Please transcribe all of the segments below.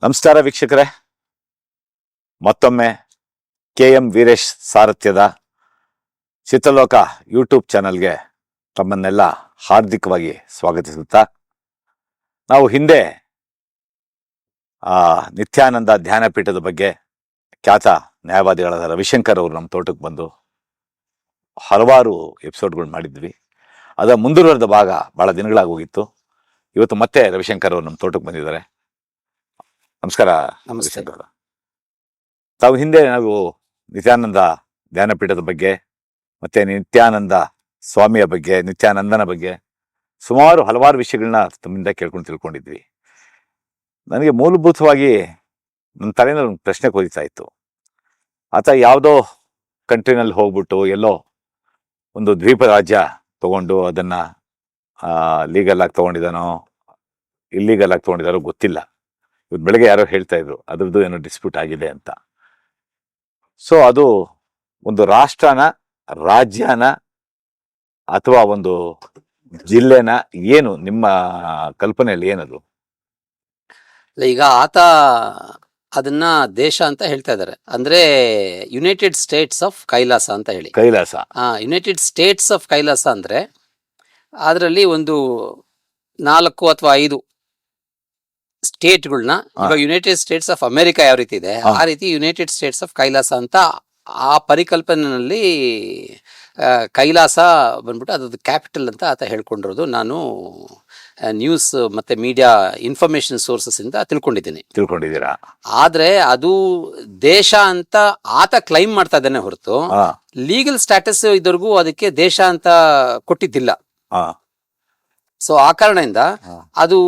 ನಮಸ್ಕಾರ ವೀಕ್ಷಕರೇ. ಮತ್ತೊಮ್ಮೆ ಕೆ ಎಂ ವೀರೇಶ್ ಸಾರಥ್ಯದ ಚಿತ್ರಲೋಕ ಯೂಟ್ಯೂಬ್ ಚಾನಲ್ಗೆ ತಮ್ಮನ್ನೆಲ್ಲ ಹಾರ್ದಿಕವಾಗಿ ಸ್ವಾಗತಿಸುತ್ತಾ, ನಾವು ಹಿಂದೆ ನಿತ್ಯಾನಂದ ಧ್ಯಾನಪೀಠದ ಬಗ್ಗೆ ಖ್ಯಾತ ನ್ಯಾಯವಾದಿಗಳಾದ ರವಿಶಂಕರ್ ಅವರು ನಮ್ಮ ತೋಟಕ್ಕೆ ಬಂದು ಹಲವಾರು ಎಪಿಸೋಡ್ಗಳು ಮಾಡಿದ್ವಿ. ಅದರ ಮುಂದುವರೆದ ಭಾಗ ಭಾಳ ದಿನಗಳಾಗೋಗಿತ್ತು ಇವತ್ತು ಮತ್ತೆ ರವಿಶಂಕರ್ ಅವರು ನಮ್ಮ ತೋಟಕ್ಕೆ ಬಂದಿದ್ದಾರೆ. ನಮಸ್ಕಾರ ನಮಸ್ತೆ. ತಾವು ಹಿಂದೆ ನಾವು ನಿತ್ಯಾನಂದ ಧ್ಯಾನಪೀಠದ ಬಗ್ಗೆ ಮತ್ತೆ ನಿತ್ಯಾನಂದ ಸ್ವಾಮಿಯ ಬಗ್ಗೆ ನಿತ್ಯಾನಂದನ ಬಗ್ಗೆ ಸುಮಾರು ಹಲವಾರು ವಿಷಯಗಳನ್ನ ತಮ್ಮಿಂದ ಕೇಳ್ಕೊಂಡು ತಿಳ್ಕೊಂಡಿದ್ವಿ. ನನಗೆ ಮೂಲಭೂತವಾಗಿ ನನ್ನ ತಲೆಯಲ್ಲಿ ಒಂದು ಪ್ರಶ್ನೆ ಕೋರಿತಾ ಇತ್ತು. ಆತ ಯಾವುದೋ ಕಂಟ್ರಿನಲ್ಲಿ ಹೋಗ್ಬಿಟ್ಟು ಎಲ್ಲೋ ಒಂದು ದ್ವೀಪ ರಾಜ್ಯ ತಗೊಂಡು ಅದನ್ನ ಲೀಗಲ್ ಆಗಿ ತಗೊಂಡಿದ್ದಾನೋ ಇಲ್ಲೀಗಲ್ ಆಗಿ ತಗೊಂಡಿದ್ದಾರೋ ಗೊತ್ತಿಲ್ಲ. ಇವತ್ತು ಬೆಳಗ್ಗೆ ಯಾರೋ ಹೇಳ್ತಾ ಇದ್ರು ಅದ್ರದ್ದು ಏನೋ ಡಿಸ್ಪ್ಯೂಟ್ ಆಗಿದೆ ಅಂತ. ಸೊ ಅದು ಒಂದು ರಾಷ್ಟ್ರನ ರಾಜ್ಯನ ಅಥವಾ ಒಂದು ಜಿಲ್ಲೆನ ಏನು ನಿಮ್ಮ ಕಲ್ಪನೆಯಲ್ಲಿ ಏನದು? ಈಗ ಆತ ಅದನ್ನ ದೇಶ ಅಂತ ಹೇಳ್ತಾ ಇದ್ದಾರೆ. ಅಂದ್ರೆ ಯುನೈಟೆಡ್ ಸ್ಟೇಟ್ಸ್ ಆಫ್ ಕೈಲಾಸ ಅಂತ ಹೇಳಿ. ಕೈಲಾಸ. ಆ ಯುನೈಟೆಡ್ ಸ್ಟೇಟ್ಸ್ ಆಫ್ ಕೈಲಾಸ ಅಂದ್ರೆ ಅದರಲ್ಲಿ ಒಂದು ನಾಲ್ಕು ಅಥವಾ ಐದು ಸ್ಟೇಟ್ಗಳನ್ನ. ಇವಾಗ ಯುನೈಟೆಡ್ ಸ್ಟೇಟ್ಸ್ ಆಫ್ ಅಮೆರಿಕಾ ಯಾವ ರೀತಿ ಇದೆ ಆ ರೀತಿ ಯುನೈಟೆಡ್ ಸ್ಟೇಟ್ಸ್ ಆಫ್ ಕೈಲಾಸ ಅಂತ ಆ ಪರಿಕಲ್ಪನೆಯಲ್ಲಿ ಕೈಲಾಸ ಬಂದ್ಬಿಟ್ಟು ಅದ್ರದ್ದು ಕ್ಯಾಪಿಟಲ್ ಅಂತ ಆತ ಹೇಳ್ಕೊಂಡಿರೋದು. ನಾನು ನ್ಯೂಸ್ ಮತ್ತೆ ಮೀಡಿಯಾ ಇನ್ಫಾರ್ಮೇಶನ್ ಸೋರ್ಸಸ್ ಇಂದ ತಿಳ್ಕೊಂಡಿದ್ದೀನಿ. ತಿಳ್ಕೊಂಡಿದ್ದೀರಾ? ಆದ್ರೆ ಅದು ದೇಶ ಅಂತ ಆತ ಕ್ಲೈಮ್ ಮಾಡ್ತಾ ಇದ್ದಾನೆ ಹೊರತು ಲೀಗಲ್ ಸ್ಟಾಟಸ್ ಇದ್ರಿಗೂ ಅದಕ್ಕೆ ದೇಶ ಅಂತ ಕೊಟ್ಟಿದ್ದಿಲ್ಲ. ಸೊ ಆ ಕಾರಣದಿಂದ ಅದು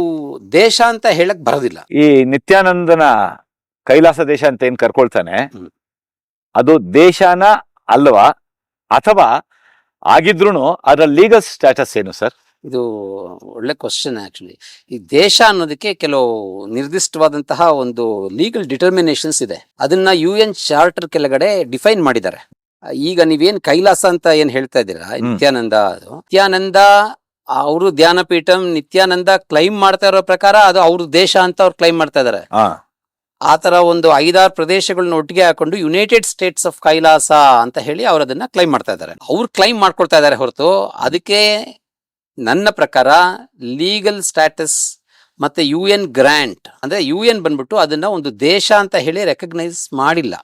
ದೇಶ ಅಂತ ಹೇಳಕ್ ಬರೋದಿಲ್ಲ. ಈ ನಿತ್ಯಾನಂದನ ಕೈಲಾಸ ದೇಶ ಅಂತ ಏನ್ ಕರ್ಕೊಳ್ತಾನೆ? ಅದು ದೇಶನ ಅಲ್ವಾ? ಅಥವಾ ಆಗಿದ್ರು ಅದರ ಲೀಗಲ್ ಸ್ಟ್ಯಾಟಸ್ ಏನು ಸರ್? ಇದು ಒಳ್ಳೆ ಕ್ವಶನ್ ಆಕ್ಚುಲಿ ಈ ದೇಶ ಅನ್ನೋದಕ್ಕೆ ಕೆಲವು ನಿರ್ದಿಷ್ಟವಾದಂತಹ ಒಂದು ಲೀಗಲ್ ಡಿಟರ್ಮಿನೇಷನ್ಸ್ ಇದೆ. ಅದನ್ನ ಯು ಎನ್ ಚಾರ್ಟರ್ ಕೆಳಗಡೆ ಡಿಫೈನ್ ಮಾಡಿದ್ದಾರೆ. ಈಗ ನೀವೇನ್ ಕೈಲಾಸ ಅಂತ ಏನ್ ಹೇಳ್ತಾ ಇದ್ದೀರಾ? ನಿತ್ಯಾನಂದ ಅದು. ನಿತ್ಯಾನಂದ ಅವರು ಧ್ಯಾನಪೀಠಂ ನಿತ್ಯಾನಂದ ಕ್ಲೈಮ್ ಮಾಡ್ತಾ ಇರೋ ಪ್ರಕಾರ ಅದು ಅವ್ರ ದೇಶ ಅಂತ ಅವ್ರು ಕ್ಲೈಮ್ ಮಾಡ್ತಾ ಇದಾರೆ. ಹಾ. ಆ ತರ ಒಂದು ಐದಾರು ಪ್ರದೇಶಗಳನ್ನ ಒಟ್ಟಿಗೆ ಹಾಕೊಂಡು ಯುನೈಟೆಡ್ ಸ್ಟೇಟ್ಸ್ ಆಫ್ ಕೈಲಾಸ ಅಂತ ಹೇಳಿ ಅವ್ರು ಅದನ್ನ ಕ್ಲೈಮ್ ಮಾಡ್ತಾ ಇದ್ದಾರೆ ಅವ್ರು ಕ್ಲೈಮ್ ಮಾಡ್ಕೊಳ್ತಾ ಇದ್ದಾರೆ ಹೊರತು ಅದಕ್ಕೆ ನನ್ನ ಪ್ರಕಾರ ಲೀಗಲ್ ಸ್ಟ್ಯಾಟಸ್ ಮತ್ತೆ ಯು ಎನ್ ಗ್ರಾಂಟ್ ಅಂದ್ರೆ ಯು ಎನ್ ಬಂದ್ಬಿಟ್ಟು ಅದನ್ನ ಒಂದು ದೇಶ ಅಂತ ಹೇಳಿ ರೆಕಗ್ನೈಸ್ ಮಾಡಿಲ್ಲ.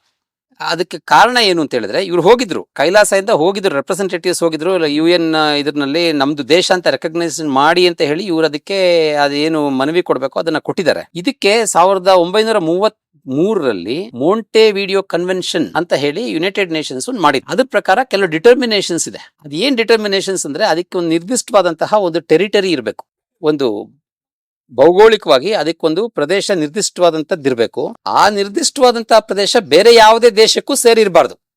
ಅದಕ್ಕೆ ಕಾರಣ ಏನು ಅಂತ ಹೇಳಿದ್ರೆ, ಇವ್ರು ಹೋಗಿದ್ರು, ಕೈಲಾಸದಿಂದ ಹೋಗಿದ್ರು ರೆಪ್ರೆಸೆಂಟೇಟಿವ್ಸ್ ಹೋಗಿದ್ರು ಯು ಎನ್ ಇದ್ರಲ್ಲಿ ನಮ್ದು ದೇಶ ಅಂತ ರೆಕಗ್ನೈಸ್ ಮಾಡಿ ಅಂತ ಹೇಳಿ ಇವ್ರು ಅದಕ್ಕೆ ಅದೇನು ಮನವಿ ಕೊಡಬೇಕು ಅದನ್ನ ಕೊಟ್ಟಿದ್ದಾರೆ. ಇದಕ್ಕೆ ಸಾವಿರದ ಒಂಬೈನೂರ ಮೂವತ್ ಮೂರರಲ್ಲಿ ಮೋಂಟೆ ವಿಡಿಯೋ ಕನ್ವೆನ್ಷನ್ ಅಂತ ಹೇಳಿ ಯುನೈಟೆಡ್ ನೇಷನ್ಸ್ ಮಾಡಿದ್ರು. ಅದ್ರ ಪ್ರಕಾರ ಕೆಲವು ಡಿಟರ್ಮಿನೇಷನ್ಸ್ ಇದೆ. ಅದೇನ್ ಡಿಟರ್ಮಿನೇಷನ್ಸ್ ಅಂದ್ರೆ ಅದಕ್ಕೆ ಒಂದು ನಿರ್ದಿಷ್ಟವಾದಂತಹ ಒಂದು ಟೆರಿಟರಿ ಇರಬೇಕು. ಒಂದು ಭೌಗೋಳಿಕವಾಗಿ ಅದಕ್ಕೊಂದು ಪ್ರದೇಶ ನಿರ್ದಿಷ್ಟವಾದಂತದ್ದಿರ್ಬೇಕು ಆ ನಿರ್ದಿಷ್ಟವಾದಂತಹ ಪ್ರದೇಶ ಬೇರೆ ಯಾವುದೇ ದೇಶಕ್ಕೂ ಸೇರಿರಬಾರ್ದು.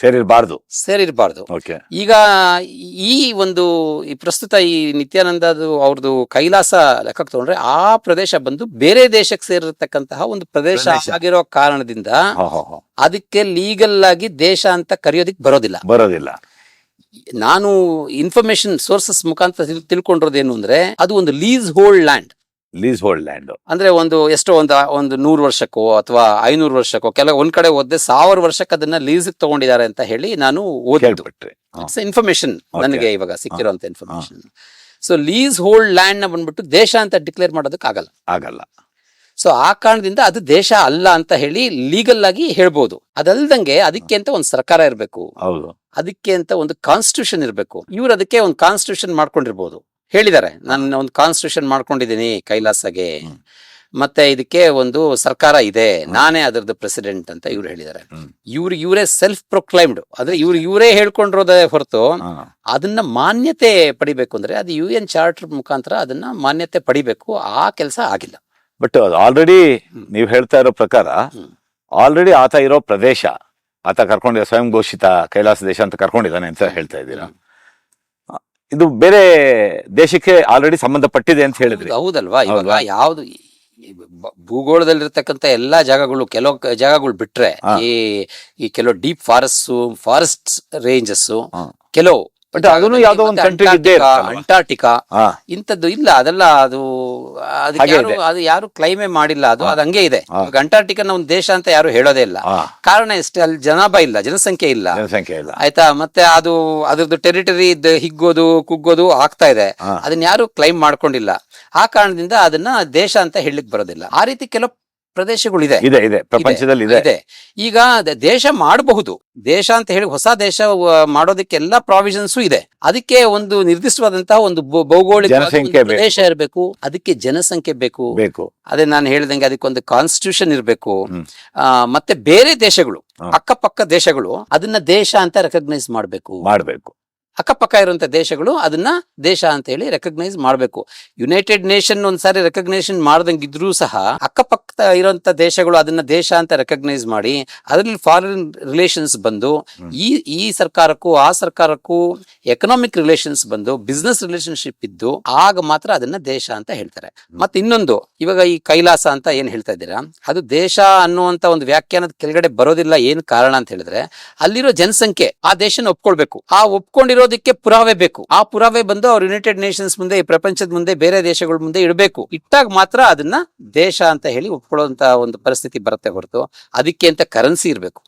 ಸೇರಿರಬಾರ್ದು. ಸೇರಿರಬಾರ್ದು. ಓಕೆ. ಈಗ ಈ ಒಂದು ಈ ಪ್ರಸ್ತುತ ಈ ನಿತ್ಯಾನಂದದು ಅವ್ರದ್ದು ಕೈಲಾಸ ಲೆಕ್ಕಕ್ಕೆ ತಗೊಂಡ್ರೆ ಆ ಪ್ರದೇಶ ಬಂದು ಬೇರೆ ದೇಶಕ್ಕೆ ಸೇರಿರತಕ್ಕಂತಹ ಒಂದು ಪ್ರದೇಶ. ಆಗಿರೋ ಕಾರಣದಿಂದ ಅದಕ್ಕೆ ಲೀಗಲ್ ಆಗಿ ದೇಶ ಅಂತ ಕರೆಯೋದಿಕ್ ಬರೋದಿಲ್ಲ. ಬರೋದಿಲ್ಲ. ನಾನು ಇನ್ಫಾರ್ಮೇಶನ್ ಸೋರ್ಸಸ್ ಮುಖಾಂತರ ತಿಳ್ಕೊಂಡಿರೋದು ತಿಳ್ಕೊಂಡಿರೋದೇನು ಅಂದ್ರೆ ಅದು ಒಂದು leasehold land leasehold land ಅಂದ್ರೆ ಒಂದು ಎಷ್ಟೋ ಒಂದು ಒಂದು ನೂರು ವರ್ಷಕ್ಕೋ ಅಥವಾ ಐನೂರು ವರ್ಷಕ್ಕೋ ಕೆಲ ಒಂದ್ ಕಡೆ ಓದ್ದೆ ಸಾವಿರ ವರ್ಷಕ್ಕೆ ಅದನ್ನ ಲೀಸ್ ತಗೊಂಡಿದ್ದಾರೆ ಅಂತ ಹೇಳಿ ನಾನು ಓದಿದ್ದು. It's information. ನನಗೆ ಇವಾಗ ಸಿಕ್ಕಿರೋ ಇನ್ಫಾರ್ಮೇಶನ್ ಸೊ ಲೀಸ್ ಹೋಲ್ಡ್ ಲ್ಯಾಂಡ್ನ ಬಂದ್ಬಿಟ್ಟು ದೇಶ ಅಂತ ಡಿಕ್ಲೇರ್ ಮಾಡೋದಕ್ಕೆ ಆಗಲ್ಲ. ಆಗಲ್ಲ. ಸೊ ಆ ಕಾರಣದಿಂದ ಅದು ದೇಶ ಅಲ್ಲ ಅಂತ ಹೇಳಿ ಲೀಗಲ್ ಆಗಿ ಹೇಳ್ಬೋದು. ಅದಲ್ದಂಗೆ ಅದಕ್ಕೆ ಅಂತ ಒಂದು ಸರ್ಕಾರ ಇರಬೇಕು. ಹೌದು. ಅದಕ್ಕೆ ಅಂತ ಒಂದು ಕಾನ್ಸ್ಟಿಟ್ಯೂಷನ್ ಇರಬೇಕು. ಇವ್ರು ಅದಕ್ಕೆ ಒಂದು ಕಾನ್ಸ್ಟಿಟ್ಯೂಷನ್ ಮಾಡ್ಕೊಂಡಿರ್ಬೋದು. ಹೇಳಿದ್ದಾರೆ. ನಾನು ಒಂದು ಕಾನ್ಸ್ಟಿಟ್ಯೂಷನ್ ಮಾಡ್ಕೊಂಡಿದ್ದೀನಿ ಕೈಲಾಸಗೆ. ಮತ್ತೆ ಇದಕ್ಕೆ ಒಂದು ಸರ್ಕಾರ ಇದೆ. ನಾನೇ ಅದರದ್ದು ಪ್ರೆಸಿಡೆಂಟ್ ಅಂತ ಇವ್ರು ಹೇಳಿದ್ದಾರೆ. ಇವ್ರು ಇವರೇ ಸೆಲ್ಫ್ ಪ್ರೊಕ್ಲೈಮ್ಡ್ ಅಂದ್ರೆ ಇವ್ರು ಇವರೇ ಹೇಳ್ಕೊಂಡಿರೋದೇ ಹೊರತು ಅದನ್ನ ಮಾನ್ಯತೆ ಪಡಿಬೇಕು ಅಂದ್ರೆ ಅದು ಯು ಎನ್ ಚಾರ್ಟರ್ ಮುಖಾಂತರ ಅದನ್ನ ಮಾನ್ಯತೆ ಪಡಿಬೇಕು. ಆ ಕೆಲಸ ಆಗಿಲ್ಲ. But already. ನೀವು ಹೇಳ್ತಾ ಇರೋ ಪ್ರಕಾರ. ಆಲ್ರೆಡಿ ಆತ ಇರೋ ಪ್ರದೇಶ ಆತ ಕರ್ಕೊಂಡಿದ್ದ ಸ್ವಯಂ ಘೋಷಿತ ಕೈಲಾಸ ದೇಶ ಅಂತ ಕರ್ಕೊಂಡಿದ್ದಾನೆ ಅಂತ ಹೇಳ್ತಾ ಇದ್ದೀರಾ? ಇದು ಬೇರೆ ದೇಶಕ್ಕೆ ಆಲ್ರೆಡಿ ಸಂಬಂಧಪಟ್ಟಿದೆ ಅಂತ ಹೇಳಿದ್ರಿ. ಹೌದಲ್ವಾ? ಇವಾಗ? ಯಾವ್ದು ಭೂಗೋಳದಲ್ಲಿರ್ತಕ್ಕಂಥ ಎಲ್ಲಾ ಜಾಗಗಳು ಕೆಲವು ಜಾಗಗಳು ಬಿಟ್ರೆ ಈ ಈ ಕೆಲವು ಡೀಪ್ ಫಾರೆಸ್ಟ್ ಫಾರೆಸ್ಟ್ ರೇಂಜಸ್ ಕೆಲವು ಬಟ್ ಅದನ್ನು ಯಾವ್ದೋ ಒಂದು ಕಂಟ್ರಿ ಇದ್ದೇ ಅಂಟಾರ್ಟಿಕಾ- ಇಂಥದ್ದು ಇಲ್ಲ ಅದೆಲ್ಲ ಅದು ಅದಕ್ಕೆ ಯಾರು ಅದು ಯಾರು ಕ್ಲೈಮೇ ಮಾಡಿಲ್ಲ ಅದು ಅದು ಹಂಗೆ ಇದೆ. ಅಂಟಾರ್ಟಿಕನ ಒಂದು ದೇಶ ಅಂತ ಯಾರು ಹೇಳೋದೇ ಇಲ್ಲ. ಕಾರಣ ಎಷ್ಟು? ಅಲ್ಲಿ ಜನಾಭ ಇಲ್ಲ ಜನಸಂಖ್ಯೆ ಇಲ್ಲ. ಜನಸಂಖ್ಯೆ ಇಲ್ಲ. ಆಯ್ತಾ? ಮತ್ತೆ ಅದು ಅದ್ರದ್ದು ಟೆರಿಟರಿ ಹಿಗ್ಗೋದು ಕುಗ್ಗೋದು ಆಗ್ತಾ ಇದೆ. ಅದನ್ನ ಯಾರು ಕ್ಲೈಮ್ ಮಾಡ್ಕೊಂಡಿಲ್ಲ. ಆ ಕಾರಣದಿಂದ ಅದನ್ನ ದೇಶ ಅಂತ ಹೇಳಲಿಕ್ಕೆ ಬರೋದಿಲ್ಲ. ಆ ರೀತಿ ಕೆಲವು ಪ್ರದೇಶಗಳಿದೆ. ಇದೆ ಇದೆ. ಪ್ರಪಂಚದಲ್ಲಿ ಇದೆ ಇದೆ. ಈಗ ದೇಶ ಮಾಡಬಹುದು. ದೇಶ ಅಂತ ಹೇಳಿ ಹೊಸ ದೇಶ ಮಾಡೋದಕ್ಕೆ ಎಲ್ಲಾ ಪ್ರಾವಿಷನ್ಸು ಇದೆ. ಅದಕ್ಕೆ ಒಂದು ನಿರ್ದಿಷ್ಟವಾದಂತಹ ಒಂದು ಭೌಗೋಳಿಕ. ಪ್ರದೇಶ ಇರಬೇಕು. ಅದಕ್ಕೆ ಜನಸಂಖ್ಯೆ ಬೇಕು. ಬೇಕು. ಅದೇ ನಾನು ಹೇಳ್ದಂಗೆ ಅದಕ್ಕೊಂದು ಕಾನ್ಸ್ಟಿಟ್ಯೂಷನ್ ಇರಬೇಕು. ಮತ್ತೆ ಬೇರೆ ದೇಶಗಳು. ಅಕ್ಕಪಕ್ಕ ದೇಶಗಳು ಅದನ್ನ ದೇಶ ಅಂತ ರೆಕಗ್ನೈಸ್ ಮಾಡಬೇಕು. ಮಾಡ್ಬೇಕು. ಅಕ್ಕಪಕ್ಕ ಇರುವಂತ ದೇಶಗಳು ಅದನ್ನ ದೇಶ ಅಂತ ಹೇಳಿ ರೆಕಗ್ನೈಸ್ ಮಾಡಬೇಕು. ಯುನೈಟೆಡ್ ನೇಷನ್ ಒಂದ್ಸಾರಿ ರೆಕಗ್ನೇಷನ್ ಮಾಡ್ದಂಗಿದ್ರೂ ಸಹ ಅಕ್ಕಪಕ್ಕ ಇರುವಂತ ದೇಶಗಳು ಅದನ್ನ ದೇಶ ಅಂತ ರೆಕಗ್ನೈಸ್ ಮಾಡಿ ಅದರಲ್ಲಿ ಫಾರಿನ್ ರಿಲೇಷನ್ಸ್ ಬಂದು ಈ ಈ ಸರ್ಕಾರಕ್ಕೂ ಆ ಸರ್ಕಾರಕ್ಕೂ ಎಕನಾಮಿಕ್ ರಿಲೇಷನ್ಸ್ ಬಂದು ಬಿಸ್ನೆಸ್ ರಿಲೇಶನ್ಶಿಪ್ ಇದ್ದು ಆಗ ಮಾತ್ರ ಅದನ್ನ ದೇಶ ಅಂತ ಹೇಳ್ತಾರೆ. ಮತ್ತೆ ಇನ್ನೊಂದು ಇವಾಗ ಈ ಕೈಲಾಸ ಅಂತ ಏನ್ ಹೇಳ್ತಾ ಇದ್ದೀರಾ? ಅದು ದೇಶ ಅನ್ನುವಂತ ಒಂದು ವ್ಯಾಖ್ಯಾನದ ಕೆಳಗಡೆ ಬರೋದಿಲ್ಲ ಏನ್ ಕಾರಣ ಅಂತ ಹೇಳಿದ್ರೆ ಅಲ್ಲಿರೋ ಜನಸಂಖ್ಯೆ ಆ ದೇಶನ ಒಪ್ಕೊಳ್ಬೇಕು. ಆ ಒಪ್ಕೊಂಡಿರೋದಕ್ಕೆ ಪುರಾವೆ ಬೇಕು. ಆ ಪುರಾವೆ ಬಂದು ಅವ್ರು ಯುನೈಟೆಡ್ ನೇಷನ್ಸ್ ಮುಂದೆ, ಈ ಪ್ರಪಂಚದ ಮುಂದೆ, ಬೇರೆ ದೇಶಗಳ ಮುಂದೆ ಇಡಬೇಕು. ಇಟ್ಟಾಗ ಮಾತ್ರ ಅದನ್ನ ದೇಶ ಅಂತ ಹೇಳಿ ಒಪ್ಕೊಳ್ಳುವಂತ ಒಂದು ಪರಿಸ್ಥಿತಿ ಬರುತ್ತೆ ಹೊರತು. ಅದಕ್ಕೆ ಅಂತ ಕರೆನ್ಸಿ ಇರಬೇಕು.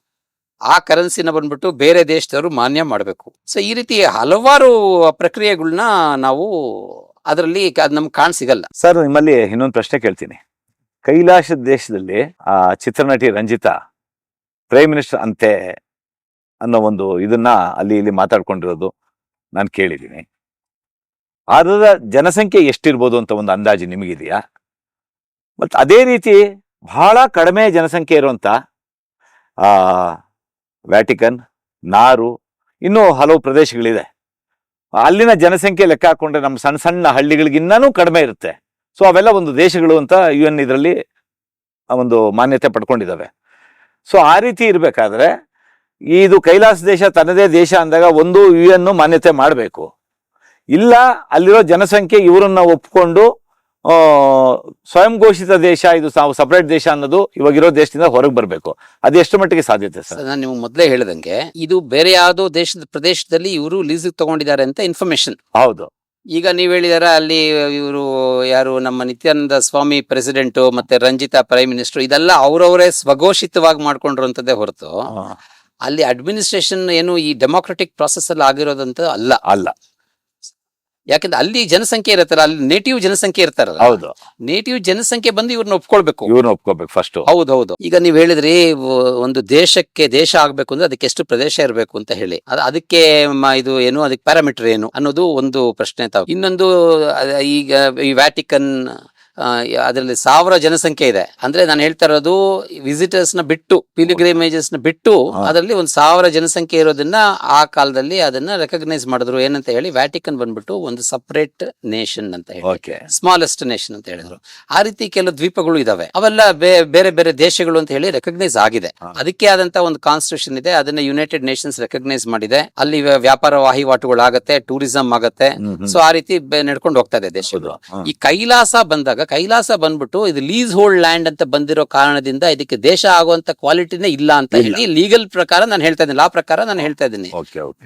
ಆ ಕರೆನ್ಸಿನ ಬಂದ್ಬಿಟ್ಟು ಬೇರೆ ದೇಶದವರು ಮಾನ್ಯ ಮಾಡಬೇಕು. ಸೊ ಈ ರೀತಿ ಹಲವಾರು ಪ್ರಕ್ರಿಯೆಗಳನ್ನ ನಾವು ಅದರಲ್ಲಿ ಅದು ನಮ್ಗೆ ಕಾಣ್ ಸಿಗಲ್ಲ. ಸರ್, ನಿಮ್ಮಲ್ಲಿ ಇನ್ನೊಂದು ಪ್ರಶ್ನೆ ಕೇಳ್ತೀನಿ. ಕೈಲಾಸ ದೇಶದಲ್ಲಿ, ಆ, ಚಿತ್ರನಟಿ ರಂಜಿತಾ ಪ್ರೈಮ್ ಮಿನಿಸ್ಟರ್ ಅಂತೆ ಅನ್ನೋ ಒಂದು ಇದನ್ನ ಅಲ್ಲಿ ಇಲ್ಲಿ ಮಾತಾಡ್ಕೊಂಡಿರೋದು. ನಾನು ಕೇಳಿದ್ದೀನಿ. ಅದರ ಜನಸಂಖ್ಯೆ ಎಷ್ಟಿರ್ಬೋದು ಅಂತ ಒಂದು ಅಂದಾಜು ನಿಮಗಿದೆಯಾ? ಮತ್ತು ಅದೇ ರೀತಿ ಬಹಳ ಕಡಿಮೆ ಜನಸಂಖ್ಯೆ ಇರುವಂಥ ವ್ಯಾಟಿಕನ್, ನಾರು, ಇನ್ನೂ ಹಲವು ಪ್ರದೇಶಗಳಿದೆ. ಅಲ್ಲಿನ ಜನಸಂಖ್ಯೆ ಲೆಕ್ಕ ಹಾಕೊಂಡ್ರೆ ನಮ್ಮ ಸಣ್ಣ ಸಣ್ಣ ಹಳ್ಳಿಗಳಿಗಿನ್ನೂ ಕಡಿಮೆ ಇರುತ್ತೆ. ಸೊ, ಅವೆಲ್ಲ ಒಂದು ದೇಶಗಳು ಅಂತ ಯು ಎನ್ ಇದರಲ್ಲಿ ಒಂದು ಮಾನ್ಯತೆ ಪಡ್ಕೊಂಡಿದ್ದಾವೆ. ಸೊ, ಆ ರೀತಿ ಇರಬೇಕಾದ್ರೆ ಇದು ಕೈಲಾಸ ದೇಶ ತನ್ನದೇ ದೇಶ ಅಂದಾಗ ಒಂದು ಯು ಎನ್ನು ಮಾನ್ಯತೆ ಮಾಡಬೇಕು. ಇಲ್ಲ ಅಲ್ಲಿರೋ ಜನಸಂಖ್ಯೆ ಇವರನ್ನ ಒಪ್ಕೊಂಡು ಆ, ಸ್ವಯಂ ಘೋಷಿತ ದೇಶ ಇದು ನಾವು ಸಪರೇಟ್ ದೇಶ ಅನ್ನೋದು ಇವಾಗಿರೋ ದೇಶದಿಂದ ಹೊರಗೆ ಬರಬೇಕು. ಅದು ಎಷ್ಟು ಮಟ್ಟಿಗೆ ಸಾಧ್ಯತೆ ಸರ್? ನಾನು ನಿಮ್ಗೆ ಮೊದಲೇ ಹೇಳಿದಂಗೆ ಇದು ಬೇರೆ ಯಾವುದೋ ದೇಶದ ಪ್ರದೇಶದಲ್ಲಿ ಇವರು ಲೀಸ್ ತಗೊಂಡಿದ್ದಾರೆ ಅಂತ ಇನ್ಫಾರ್ಮೇಶನ್ ಹೌದು. ಈಗ ನೀವು ಹೇಳಿದಾರ ಅಲ್ಲಿ ಇವರು ಯಾರು ನಮ್ಮ ನಿತ್ಯಾನಂದ ಸ್ವಾಮಿ ಪ್ರೆಸಿಡೆಂಟ್ ಮತ್ತೆ ರಂಜಿತಾ ಪ್ರೈಮ್ ಮಿನಿಸ್ಟರ್ ಇದೆಲ್ಲ ಅವರವರೇ ಸ್ವಘೋಷಿತವಾಗಿ ಮಾಡ್ಕೊಂಡಿರುವಂತದ್ದೇ ಹೊರತು. ಅಲ್ಲಿ ಅಡ್ಮಿನಿಸ್ಟ್ರೇಷನ್ ಏನು ಈ ಡೆಮೋಕ್ರೆಟಿಕ್ ಪ್ರಾಸೆಸ್ ಅಲ್ಲಿ ಆಗಿರೋದಂತ ಅಲ್ಲ. ಅಲ್ಲ. ಯಾಕಂದ್ರೆ ಅಲ್ಲಿ ಜನಸಂಖ್ಯೆ ಇರತ್ತಲ್ಲ ಅಲ್ಲಿ ನೇಟಿವ್ ಜನಸಂಖ್ಯೆ ಇರ್ತಾರಲ್ಲ. ಹೌದು. ನೇಟಿವ್ ಜನಸಂಖ್ಯೆ ಬಂದು ಇವ್ರನ್ನ ಒಪ್ಕೊಳ್ಬೇಕು. ಇವ್ರನ್ನ ಒಪ್ಕೋಬೇಕು ಫಸ್ಟ್ ಹೌದು ಹೌದು ಈಗ ನೀವ್ ಹೇಳಿದ್ರಿ ಒಂದು ದೇಶಕ್ಕೆ ದೇಶ ಆಗ್ಬೇಕು ಅಂದ್ರೆ ಅದಕ್ಕೆ ಎಷ್ಟು ಪ್ರದೇಶ ಇರಬೇಕು ಅಂತ ಹೇಳಿ. ಅದ್- ಅದಕ್ಕೆ ಇದು ಏನು ಅದಕ್ಕೆ ಪ್ಯಾರಾಮೀಟರ್ ಏನು ಅನ್ನೋದು ಒಂದು ಪ್ರಶ್ನೆ ತಾವು. ಇನ್ನೊಂದು ಈಗ ಈ ವ್ಯಾಟಿಕನ್ ಅದರಲ್ಲಿ ಸಾವಿರ ಜನಸಂಖ್ಯೆ ಇದೆ. ಅಂದ್ರೆ ನಾನು ಹೇಳ್ತಾ ಇರೋದು ವಿಸಿಟರ್ಸ್ನ ಬಿಟ್ಟು ಪಿಲಿಗ್ರಿಮೇಜಸ್ನ ಬಿಟ್ಟು. ಅದರಲ್ಲಿ ಒಂದು ಸಾವಿರ ಜನಸಂಖ್ಯೆ ಇರೋದನ್ನ ಆ ಕಾಲದಲ್ಲಿ ಅದನ್ನ ರೆಕಗ್ನೈಸ್ ಮಾಡಿದ್ರು. ಏನಂತ ಹೇಳಿ ವ್ಯಾಟಿಕನ್ ಬಂದ್ಬಿಟ್ಟು ಒಂದು ಸಪರೇಟ್ ನೇಷನ್ ಅಂತ ಹೇಳಿ ಸ್ಮಾಲೆಸ್ಟ್ ನೇಷನ್ ಅಂತ ಹೇಳಿದ್ರು. ಆ ರೀತಿ ಕೆಲವು ದ್ವೀಪಗಳು ಇದಾವೆ. ಅವೆಲ್ಲ ಬೇರೆ ಬೇರೆ ದೇಶಗಳು ಅಂತ ಹೇಳಿ ರೆಕಗ್ನೈಸ್ ಆಗಿದೆ. ಅದಕ್ಕೆ ಆದಂತ ಒಂದು ಕಾನ್ಸ್ಟಿಟ್ಯೂಷನ್ ಇದೆ. ಅದನ್ನ ಯುನೈಟೆಡ್ ನೇಷನ್ಸ್ ರೆಕಗ್ನೈಸ್ ಮಾಡಿದೆ. ಅಲ್ಲಿ ವ್ಯಾಪಾರ ವಹಿವಾಟುಗಳು ಆಗತ್ತೆ. ಟೂರಿಸಂ ಆಗತ್ತೆ ಸೊ ಆ ರೀತಿ ನಡ್ಕೊಂಡು ಹೋಗ್ತಾ ಇದೆ ದೇಶಗಳು. ಈ ಕೈಲಾಸ ಬಂದಾಗ ಕೈಲಾಸ ಬಂದ್ಬಿಟ್ಟು ಇದು ಲೀಸ್ ಹೋಲ್ಡ್ ಲ್ಯಾಂಡ್ ಅಂತ ಬಂದಿರೋ ಕಾರಣದಿಂದ ಇದಕ್ಕೆ ದೇಶ ಆಗುವಂತ ಕ್ವಾಲಿಟಿನೇ ಇಲ್ಲ ಅಂತ ಹೇಳಿ ಲೀಗಲ್ ಪ್ರಕಾರ ನಾನು ಹೇಳ್ತಾ ಇದ್ದೀನಿ. ಲಾ ಪ್ರಕಾರ ನಾನು ಹೇಳ್ತಾ ಇದ್ದೀನಿ.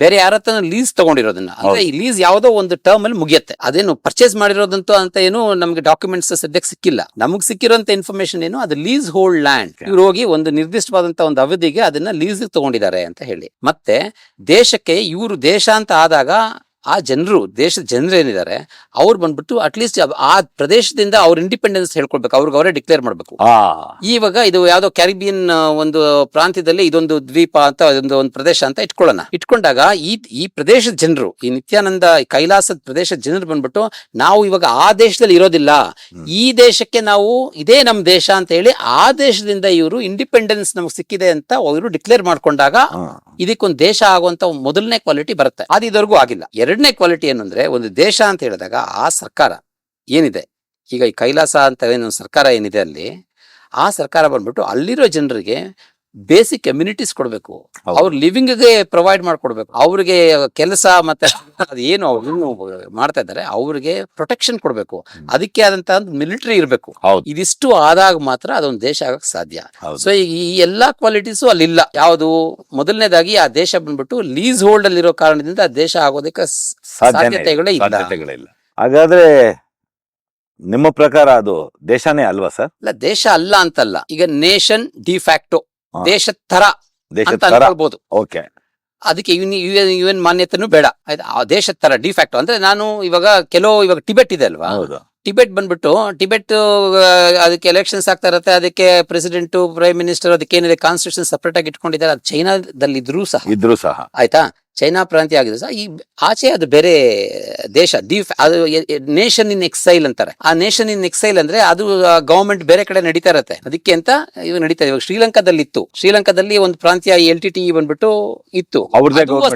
ಬೇರೆ ಯಾರ ಹತ್ರ ಲೀಸ್ ತಗೊಂಡಿರೋದನ್ನ. ಅಂದ್ರೆ ಈ ಲೀಸ್ ಯಾವುದೋ ಒಂದು ಟರ್ಮ್ ಅಲ್ಲಿ ಮುಗಿಯುತ್ತೆ. ಅದೇನು ಪರ್ಚೇಸ್ ಮಾಡಿರೋದಂತೂ ಅಂತ ಏನು ನಮ್ಗೆ ಡಾಕ್ಯುಮೆಂಟ್ಸ್ ಸದ್ಯಕ್ಕೆ ಸಿಕ್ಕಿಲ್ಲ. ನಮಗ್ ಸಿಕ್ಕಿರೋಂತ ಇನ್ಫಾರ್ಮೇಶನ್ ಏನು? ಅದು ಲೀಸ್ ಹೋಲ್ಡ್ ಲ್ಯಾಂಡ್ ಇವ್ರು ಹೋಗಿ ಒಂದು ನಿರ್ದಿಷ್ಟವಾದಂತ ಒಂದು ಅವಧಿಗೆ ಅದನ್ನ ಲೀಸ್ ತಗೊಂಡಿದ್ದಾರೆ ಅಂತ ಹೇಳಿ. ಮತ್ತೆ ದೇಶಕ್ಕೆ ಇವರು ದೇಶ ಅಂತ ಆದಾಗ ಆ ಜನರು ದೇಶದ ಜನರು ಏನಿದ್ದಾರೆ ಅವ್ರು ಬಂದ್ಬಿಟ್ಟು ಅಟ್ಲೀಸ್ಟ್ ಆ ಪ್ರದೇಶದಿಂದ ಅವ್ರ ಇಂಡಿಪೆಂಡೆನ್ಸ್ ಹೇಳ್ಕೊಳ್ಬೇಕು ಅವ್ರಿಗೆ ಅವರೇ ಡಿಕ್ಲೇರ್ ಮಾಡ್ಬೇಕು. ಇವಾಗ ಇದು ಯಾವ್ದೋ ಕ್ಯಾರಿಬಿಯನ್ ಒಂದು ಪ್ರಾಂತ್ಯದಲ್ಲಿ ಇದೊಂದು ದ್ವೀಪ ಅಂತ ಒಂದು ಒಂದು ಪ್ರದೇಶ ಅಂತ ಇಟ್ಕೊಳ್ಳೋಣ. ಇಟ್ಕೊಂಡಾಗ ಈ ಈ ಪ್ರದೇಶದ ಜನರು ಈ ನಿತ್ಯಾನಂದ ಕೈಲಾಸದ ಪ್ರದೇಶದ ಜನರು ಬಂದ್ಬಿಟ್ಟು ನಾವು ಇವಾಗ ಆ ದೇಶದಲ್ಲಿ ಇರೋದಿಲ್ಲ. ಈ ದೇಶಕ್ಕೆ ನಾವು ಇದೇ ನಮ್ಮ ದೇಶ ಅಂತ ಹೇಳಿ ಆ ದೇಶದಿಂದ ಇವರು ಇಂಡಿಪೆಂಡೆನ್ಸ್ ನಮ್ಗೆ ಸಿಕ್ಕಿದೆ ಅಂತ ಅವರು ಡಿಕ್ಲೇರ್ ಮಾಡ್ಕೊಂಡಾಗ ಇದಕ್ಕೊಂದು ದೇಶ ಆಗುವಂತ ಮೊದಲನೇ ಕ್ವಾಲಿಟಿ ಬರುತ್ತೆ. ಅದು ಇದುವರೆಗೂ ಆಗಿಲ್ಲ. ಎರಡನೇ ಕ್ವಾಲಿಟಿ ಏನು ಅಂದ್ರೆ ಒಂದು ದೇಶ ಅಂತ ಹೇಳಿದಾಗ ಆ ಸರ್ಕಾರ ಏನಿದೆ? ಈಗ ಈ ಕೈಲಾಸ ಅಂತ ಏನು ಸರ್ಕಾರ ಏನಿದೆ ಅಲ್ಲಿ, ಆ ಸರ್ಕಾರ ಬಂದ್ಬಿಟ್ಟು ಅಲ್ಲಿರೋ ಜನರಿಗೆ ಬೇಸಿಕ್ ಎಮ್ಯುನಿಟೀಸ್ ಕೊಡ್ಬೇಕು. ಅವ್ರ ಲಿವಿಂಗ್ಗೆ ಪ್ರೊವೈಡ್ ಮಾಡ್ಕೊಡ್ಬೇಕು. ಅವ್ರಿಗೆ ಕೆಲಸ ಮತ್ತೆ ಏನು ಅವ್ರು ಮಾಡ್ತಾ ಇದ್ದಾರೆ ಅವ್ರಿಗೆ ಪ್ರೊಟೆಕ್ಷನ್ ಕೊಡ್ಬೇಕು. ಅದಕ್ಕೆ ಆದಂತ ಒಂದು ಮಿಲಿಟರಿ ಇರಬೇಕು. ಇದಿಷ್ಟು ಆದಾಗ ಮಾತ್ರ ಅದೊಂದು ದೇಶ ಆಗಕ್ ಸಾಧ್ಯ. ಸೊ ಈ ಎಲ್ಲಾ ಕ್ವಾಲಿಟೀಸು ಅಲ್ಲಿಲ್ಲ. ಯಾವುದು ಮೊದಲನೇದಾಗಿ ಆ ದೇಶ ಬಂದ್ಬಿಟ್ಟು ಲೀಸ್ ಹೋಲ್ಡ್ ಅಲ್ಲಿರೋ ಕಾರಣದಿಂದ ಆ ದೇಶ ಆಗೋದಕ್ಕೆ ಸಾಧ್ಯತೆಗಳೇ ಇಲ್ಲ. ಹಾಗಾದ್ರೆ ನಿಮ್ಮ ಪ್ರಕಾರ ಅದು ದೇಶನೇ ಅಲ್ವಾ ಸರ್? ಇಲ್ಲ ದೇಶ ಅಲ್ಲ ಅಂತಲ್ಲ. ಈಗ ನೇಷನ್ ಡಿಫ್ಯಾಕ್ಟೋ. ದೇಶದ ತರ ದೇಶದ ಅಂತ ತರ ಅನ್ಕೊಳ್ಬಹುದು ಓಕೆ. ಅದಕ್ಕೆ ಯು ಎನ್ ಮಾನ್ಯತೆನೂ ಬೇಡ. ಆಯ್ತಾ? ಆ ದೇಶದ ತರ ಡಿಫ್ಯಾಕ್ಟ್ ಅಂದ್ರೆ ನಾನು ಇವಾಗ ಕೆಲವು ಇವಾಗ ಟಿಬೆಟ್ ಇದೆ ಅಲ್ವಾ? ಹೌದು. ಟಿಬೆಟ್ ಬಂದ್ಬಿಟ್ಟು ಟಿಬೆಟ್ ಅದಕ್ಕೆ ಎಲೆಕ್ಷನ್ಸ್ ಆಗ್ತಾ ಇರತ್ತೆ ಅದಕ್ಕೆ ಪ್ರೆಸಿಡೆಂಟ್ ಪ್ರೈಮ್ ಮಿನಿಸ್ಟರ್ ಅದಕ್ಕೆ ಏನಿದೆ ಕಾನ್ಸ್ಟಿಟ್ಯೂಷನ್ ಸಪರೇಟ್ ಆಗಿ ಇಟ್ಕೊಂಡಿದ್ದಾರೆ. ಅದು ಚೈನಾದಲ್ಲಿ ಇದ್ರೂ ಸಹ. ಇದ್ರೂ ಸಹ. ಆಯ್ತಾ? ಚೈನಾ ಪ್ರಾಂತ್ಯ ಆಗಿದೆ ಸಹ ಈ ಆಚೆ ಅದು ಬೇರೆ ದೇಶ ಡಿಫ್ ಅದು ನೇಷನ್ ಇನ್ ಎಕ್ಸೈಲ್ ಅಂತಾರೆ. ಆ ನೇಷನ್ ಇನ್ ಎಕ್ಸೈಲ್ ಅಂದ್ರೆ ಅದು ಗವರ್ಮೆಂಟ್ ಬೇರೆ ಕಡೆ ನಡೀತಾ ಇರತ್ತೆ. ಅದಕ್ಕೆ ಅಂತ ಇವ್ ನಡೀತಾ ಇದೆ. ಇವಾಗ ಶ್ರೀಲಂಕಾದಲ್ಲಿ ಇತ್ತು ಶ್ರೀಲಂಕಾದಲ್ಲಿ ಒಂದು ಪ್ರಾಂತ್ಯ ಎಲ್ ಟಿ ಟಿ ಬಂದ್ಬಿಟ್ಟು ಇತ್ತು.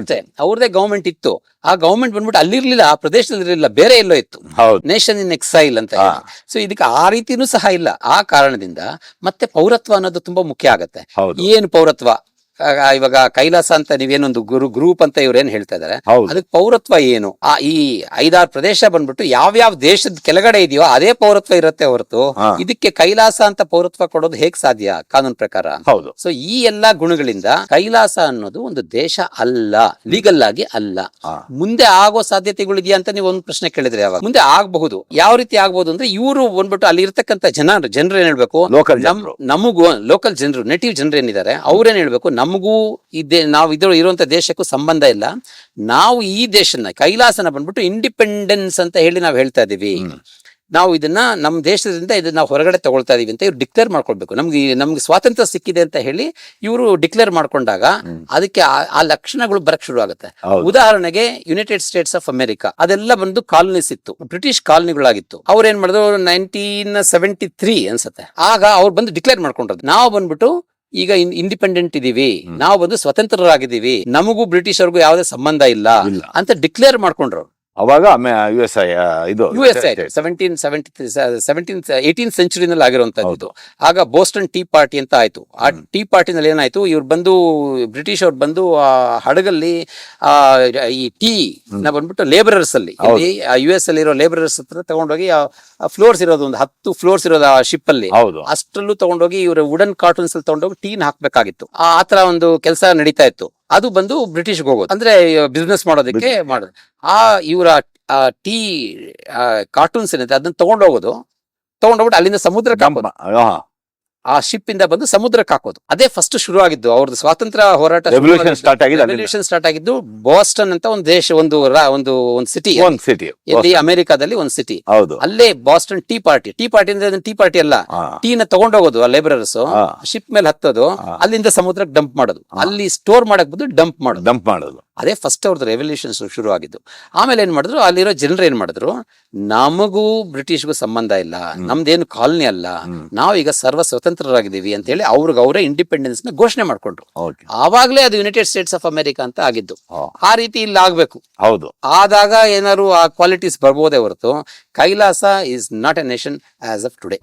ಅಷ್ಟೇ. ಅವ್ರದೇ ಗವರ್ಮೆಂಟ್ ಇತ್ತು. ಆ ಗವರ್ಮೆಂಟ್ ಬಂದ್ಬಿಟ್ಟು ಅಲ್ಲಿರ್ಲಿಲ್ಲ ಆ ಪ್ರದೇಶದಲ್ಲಿ ಇರಲಿಲ್ಲ ಬೇರೆ ಎಲ್ಲೋ ಇತ್ತು. ನೇಷನ್ ಇನ್ ಎಕ್ಸೈಲ್ ಅಂತ. ಸೊ ಇದಕ್ಕೆ ಆ ರೀತಿನೂ ಸಹ ಇಲ್ಲ. ಆ ಕಾರಣದಿಂದ ಮತ್ತೆ ಪೌರತ್ವ ಅನ್ನೋದು ತುಂಬಾ ಮುಖ್ಯ ಆಗತ್ತೆ. ಏನು ಪೌರತ್ವ? ಇವಾಗ ಕೈಲಾಸ ಅಂತ ನೀವೇನೊಂದು ಗುರು ಗ್ರೂಪ್ ಅಂತ ಇವ್ರೇನ್ ಹೇಳ್ತಾ ಇದಾರೆ? ಅದಕ್ಕೆ ಪೌರತ್ವ ಏನು? ಆ ಈ ಐದಾರು ಪ್ರದೇಶ ಬಂದ್ಬಿಟ್ಟು ಯಾವ ಯಾವ ದೇಶದ ಕೆಳಗಡೆ ಇದೆಯೋ ಅದೇ ಪೌರತ್ವ ಇರುತ್ತೆ ಹೊರತು ಇದಕ್ಕೆ ಕೈಲಾಸ ಅಂತ ಪೌರತ್ವ ಕೊಡೋದು ಹೇಗ್ ಸಾಧ್ಯ ಕಾನೂನು ಪ್ರಕಾರ? ಹೌದು. ಸೊ ಈ ಎಲ್ಲಾ ಗುಣಗಳಿಂದ ಕೈಲಾಸ ಅನ್ನೋದು ಒಂದು ದೇಶ ಅಲ್ಲ ಲೀಗಲ್ ಆಗಿ ಅಲ್ಲ. ಮುಂದೆ ಆಗೋ ಸಾಧ್ಯತೆಗಳಿದೆಯಾ ಅಂತ ನೀವು ಒಂದು ಪ್ರಶ್ನೆ ಕೇಳಿದ್ರೆ ಯಾವಾಗ? ಮುಂದೆ ಆಗಬಹುದು. ಯಾವ ರೀತಿ ಆಗ್ಬಹುದು ಅಂದ್ರೆ ಇವರು ಬಂದ್ಬಿಟ್ಟು ಅಲ್ಲಿ ಇರ್ತಕ್ಕಂಥ ಜನ ಜನರು ಏನ್ ಹೇಳ್ಬೇಕು? ನಮಗೂ ಲೋಕಲ್ ಜನರು ನೇಟಿವ್ ಜನರು ಏನಿದ್ದಾರೆ ಅವ್ರೇನ್ ಹೇಳ್ಬೇಕು? ನಮಗೂ ಇದೇ ನಾವು ಇದ್ರ ಇರುವಂತ ದೇಶಕ್ಕೂ ಸಂಬಂಧ ಇಲ್ಲ. ನಾವು ಈ ದೇಶನ ಕೈಲಾಸನ ಬಂದ್ಬಿಟ್ಟು ಇಂಡಿಪೆಂಡೆನ್ಸ್ ಅಂತ ಹೇಳಿ ನಾವು ಹೇಳ್ತಾ ಇದೀವಿ. ನಾವು ಇದನ್ನ ನಮ್ಮ ದೇಶದಿಂದ ಇದನ್ನ ನಾವು ಹೊರಗಡೆ ತಗೊಳ್ತಾ ಇದೀವಿ ಅಂತ ಇವ್ರು ಡಿಕ್ಲೇರ್ ಮಾಡ್ಕೊಳ್ಬೇಕು. ನಮ್ಗೆ ನಮ್ಗೆ ಸ್ವಾತಂತ್ರ್ಯ ಸಿಕ್ಕಿದೆ ಅಂತ ಹೇಳಿ ಇವರು ಡಿಕ್ಲೇರ್ ಮಾಡ್ಕೊಂಡಾಗ ಅದಕ್ಕೆ ಆ- ಆ ಲಕ್ಷಣಗಳು ಬರಕ್ ಶುರು ಆಗುತ್ತೆ ಉದಾಹರಣೆಗೆ ಯುನೈಟೆಡ್ ಸ್ಟೇಟ್ಸ್ ಆಫ್ ಅಮೆರಿಕಾ ಅದೆಲ್ಲ ಬಂದು ಕಾಲನೀಸ್ ಇತ್ತು ಬ್ರಿಟಿಷ್ ಕಾಲನಿಗಳಾಗಿತ್ತು ಅವ್ರು ಏನ್ ಮಾಡಿದ್ರು? ನೈನ್ಟೀನ್ ಸೆವೆಂಟಿ ತ್ರೀ ಅನ್ಸುತ್ತೆ. ಆಗ ಅವ್ರು ಬಂದು ಡಿಕ್ಲೇರ್ ಮಾಡ್ಕೊಂಡ್ರು. ನಾವು ಬಂದ್ಬಿಟ್ಟು ಈಗ ಇಂಡಿಪೆಂಡೆಂಟ್ ಇದೀವಿ. ನಾವು ಬಂದು ಸ್ವತಂತ್ರರಾಗಿದ್ದೀವಿ. ನಮಗೂ ಬ್ರಿಟಿಷರ್ಗೂ ಯಾವುದೇ ಸಂಬಂಧ ಇಲ್ಲ ಅಂತ ಡಿಕ್ಲೇರ್ ಮಾಡ್ಕೊಂಡ್ರು ಅವಾಗ ಯು ಎಸ್ ಐ ಇದು U S I seventeen seventy seventeen eighteen ಸೆಂಚುರಿನಲ್ಲಿ ಆಗಿರುವಂತದ್ದು. ಆಗ ಬೋಸ್ಟನ್ ಟೀ ಪಾರ್ಟಿ ಅಂತ ಆಯ್ತು. ಆ. ಟೀ ಪಾರ್ಟಿನಲ್ಲಿ ಏನಾಯ್ತು? ಇವ್ರು ಬಂದು ಬ್ರಿಟಿಷ್ ಅವ್ರು ಬಂದು ಆ ಹಡಗಲ್ಲಿ ಆ ಈ ಟೀ ನ ಬಂದ್ಬಿಟ್ಟು ಲೇಬರರ್ಸ್ ಅಲ್ಲಿ. ಯು ಎಸ್ ಅಲ್ಲಿ ಇರೋ ಲೇಬರರ್ಸ್ ಹತ್ರ ತಗೊಂಡೋಗಿ ಫ್ಲೋರ್ಸ್ ಇರೋದು ಒಂದು ಹತ್ತು ಫ್ಲೋರ್ಸ್ ಇರೋದು ಆ ಶಿಪ್ ಅಲ್ಲಿ. ಹೌದು. ಅಷ್ಟರಲ್ಲೂ ತಗೊಂಡೋಗಿ ಇವರು ವುಡನ್ ಕಾರ್ಟೂನ್ಸ್ ಅಲ್ಲಿ ತಗೊಂಡೋಗಿ ಟೀನ್ ಹಾಕ್ಬೇಕಾಗಿತ್ತು. ಆ ಆತರ ಒಂದು ಕೆಲಸ ನಡೀತಾ ಇತ್ತು. ಅದು ಬಂದು ಬ್ರಿಟಿಷ್ಗೆ ಹೋಗೋದು. ಅಂದ್ರೆ ಬಿಸ್ನೆಸ್ ಮಾಡೋದಕ್ಕೆ ಮಾಡೋದು. ಆ ಇವರ ಟೀ ಕಾರ್ಟೂನ್ಸ್ ಏನಿದೆ ಅದನ್ನ ತಗೊಂಡೋಗೋದು. ತಗೊಂಡೋಗ್ಬಿಟ್ಟು ಅಲ್ಲಿಂದ ಸಮುದ್ರ ಕಂಬ. ಆ ಶಿಪ್ ಇಂದ ಬಂದು ಸಮುದ್ರಕ್ಕೆ ಹಾಕೋದು. ಅದೇ ಫಸ್ಟ್ ಶುರು ಆಗಿದ್ದು ಅವ್ರದ್ದು ಸ್ವಾತಂತ್ರ್ಯ ಹೋರಾಟ ಆಗಿದ್ದು ರೆವಲ್ಯೂಷನ್ ಸ್ಟಾರ್ಟ್ ಆಗಿದ್ದು ಬಾಸ್ಟನ್ ಅಂತ ಒಂದು ದೇಶ ಒಂದು ಒಂದು ಒಂದು ಸಿಟಿ ಒಂದು ಸಿಟಿ ಇಲ್ಲಿ ಅಮೆರಿಕಾದಲ್ಲಿ ಒಂದು ಸಿಟಿ ಹೌದು. ಅಲ್ಲೇ Boston tea party tea party ಅಂದ್ರೆ ಟೀ ಪಾರ್ಟಿ ಅಲ್ಲ. ಟೀನ ತಗೊಂಡೋಗೋದು ಆ ಲೇಬರರ್ಸ್ ಶಿಪ್ ಮೇಲೆ ಹತ್ತೋದು. ಅಲ್ಲಿಂದ ಸಮುದ್ರಕ್ಕೆ ಡಂಪ್ ಮಾಡೋದು. ಅಲ್ಲಿ ಸ್ಟೋರ್ ಮಾಡಕ್ ಬಂದು ಡಂಪ್ ಮಾಡೋದು. ಡಂಪ್ ಮಾಡೋದು. ಅದೇ ಫಸ್ಟ್ ಅವ್ರದ್ದು ರೆವಲ್ಯೂಷನ್ಸ್ ಶುರು ಆಗಿದ್ದು ಆಮೇಲೆ ಏನು ಮಾಡಿದ್ರು? ಅಲ್ಲಿರೋ ಜನರು ಏನು ಮಾಡಿದ್ರು? ನಮಗೂ ಬ್ರಿಟಿಷ್ಗೂ ಸಂಬಂಧ ಇಲ್ಲ. ನಮ್ದೇನು ಕಾಲನಿ ಅಲ್ಲ. ನಾವೀಗ ಸರ್ವ ಸ್ವತಂತ್ರರಾಗಿದ್ದೀವಿ ಅಂತ ಹೇಳಿ ಅವ್ರಿಗೆ ಅವರೇ ಇಂಡಿಪೆಂಡೆನ್ಸ್ನ ಘೋಷಣೆ ಮಾಡ್ಕೊಂಡ್ರು. ಆವಾಗಲೇ ಆವಾಗ್ಲೇ ಅದು ಯುನೈಟೆಡ್ ಸ್ಟೇಟ್ಸ್ ಆಫ್ ಅಮೆರಿಕಾ ಅಂತ ಆಗಿದ್ದು. ಆ ರೀತಿ ಇಲ್ಲಿ ಆಗ್ಬೇಕು. ಹೌದು. ಆದಾಗ ಏನಾದ್ರು ಆ ಕ್ವಾಲಿಟೀಸ್ ಬರ್ಬೋದೇ ಹೊರತು Kailasa is not a nation as of today